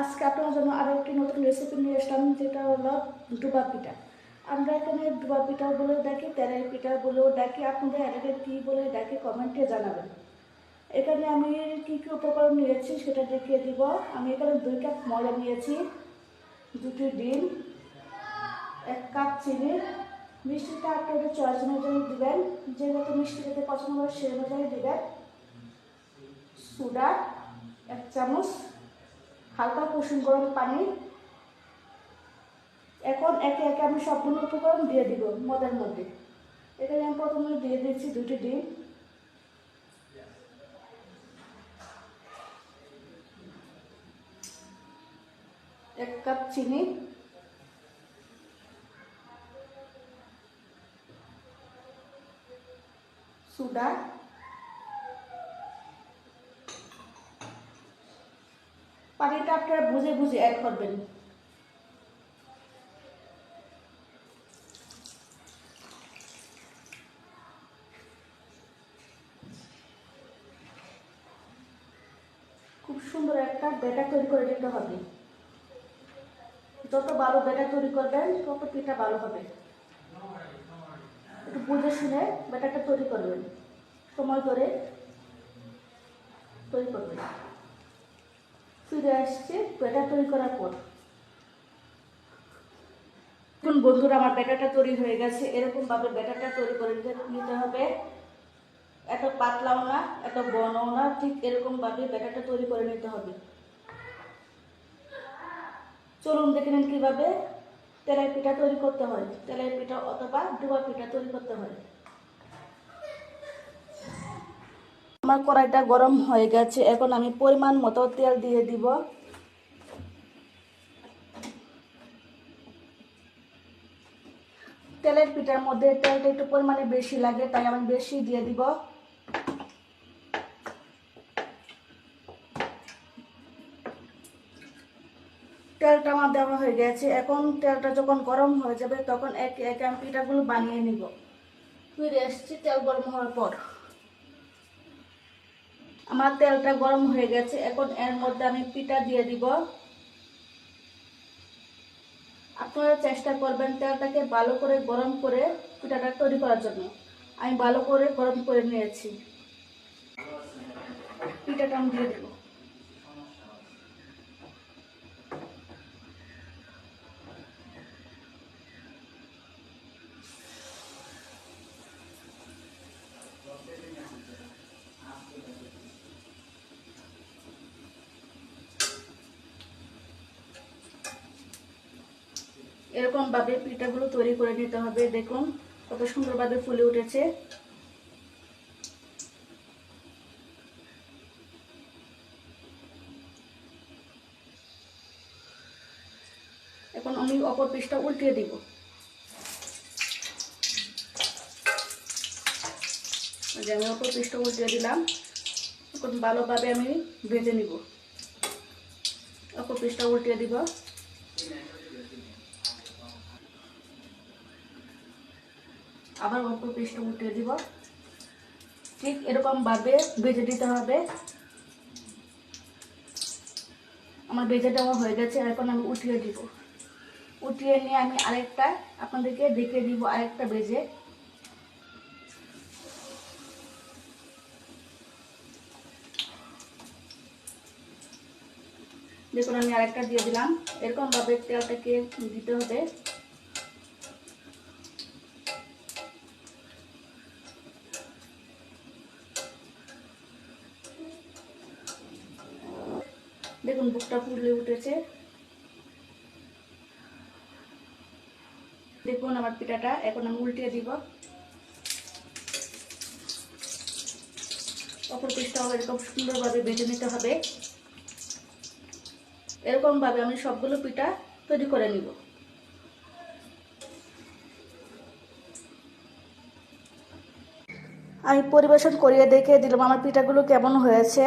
আজকে আপনার জন্য আরও একটি নতুন রেসিপি নিয়ে আসলাম, যেটা হলো ডুবা পিঠা। আমরা এখানে ডুবা পিঠা বলে ডাকি, তেলের পিঠা বলেও ডাকি, আপনাদের এলাকায় কী বলে ডাকি কমেন্টে জানাবেন। এখানে আমি কী কী উপকরণ নিয়েছি সেটা দেখিয়ে দিব। আমি এখানে দুই কাপ ময়দা নিয়েছি, দুটি ডিম, এক কাপ চিনি। মিষ্টিটা আপনাদের চয়েস অনুযায়ী দেবেন, যে যত মিষ্টি খেতে পছন্দ করে সেই অনুযায়ী দেবেন। সুডা এক চামচ। হালকা কুসুম গরম পানি। এখন একে একে আমি সবগুলো উপকরণ দিয়ে দিব মদের মধ্যে। এখানে আমি প্রথমে দিয়ে দিচ্ছি দুটি ডিম। এক কাপ চিনি। সুডা। পানিটা আপনারা বুঝে বুঝে অ্যাড করবেন। খুব সুন্দর একটা ব্যাটার তৈরি করে নিতে হবে। যত ভালো ব্যাটার তৈরি করবেন, তত পিঠা ভালো হবে। একটু বুঝে শুনে ব্যাটারটা তৈরি করবেন। সময় ধরে তৈরি করবেন। ফিরে আসছে ব্যাটার তৈরি করার পর। এখন বন্ধুরা, আমার ব্যাটারটা তৈরি হয়ে গেছে। এরকম ভাবে ব্যাটারটা তৈরি করে নিতে- হবে। এত পাতলাও না, এত বনও না, ঠিক এরকম ভাবে ব্যাটারটা তৈরি করে নিতে হবে। চলুন দেখে নিন কীভাবে তেলের পিঠা তৈরি করতে হয়। তেলের পিঠা অথবা ডুবা পিঠা তৈরি করতে হয়। আমার কড়াইটা গরম হয়ে গেছে। এখন আমি পরিমাণ মতো তেল দিয়ে দিব। তেলের পিঠার মধ্যে তেলটা একটু পরিমাণে বেশি লাগে, তাই আমি বেশি দিয়ে দিব। তেলটা আমার দেওয়া হয়ে গেছে। এখন তেলটা যখন গরম হয়ে যাবে, তখন একে একে আমি পিঠাগুলো বানিয়ে নিব। ফিরে এসছি তেল গরম হওয়ার পর। আমার তেলটা গরম হয়ে গেছে। এখন এর মধ্যে আমি পিঠা দিয়ে দিব। আপনারা চেষ্টা করবেন তেলটাকে ভালো করে গরম করে পিঠাটা তৈরি করার জন্য। আমি ভালো করে গরম করে নিয়েছি। পিঠাটা আমি দিয়ে দেবো। এরকম ভাবে পিঠাগুলো তৈরি করে নিতে হবে। দেখুন কত সুন্দরভাবে ফুলে উঠেছে। এখন আমি অপর পিসটা উল্টিয়ে দিব। আমি অপর পিসটা উল্টিয়ে দিলাম। এখন ভালোভাবে আমি ভেজে নিব। অপর পিসটা উল্টিয়ে দিব। আবার অল্প পেস্ট উঠিয়ে দিব। ঠিক এরকম ভাবে ভেজে দিতে হবে। আমার ভেজে দেওয়া হয়ে গেছে, এখন আমি উঠিয়ে দিব। উঠিয়ে নিয়ে আমি আরেকটা আপনাদেরকে দেখে দিব আরেকটা ভেজে দেখুন আমি আরেকটা দিয়ে দিলাম। এরকম ভাবে তেলটাকে দিতে হবে। দেখুন, বুকটা ফুলে উঠেছে। দেখুন আমার পিঠাটা, এখন আমি উল্টিয়ে দিব। অপর পিঠটাও এরকম সুন্দরভাবে বেজে নিতে হবে। এরকম ভাবে আমি সবগুলো পিঠা তৈরি করে নিব। আমি পরিবেশন করিয়ে দেখে দিলাম আমার পিঠাগুলো কেমন হয়েছে।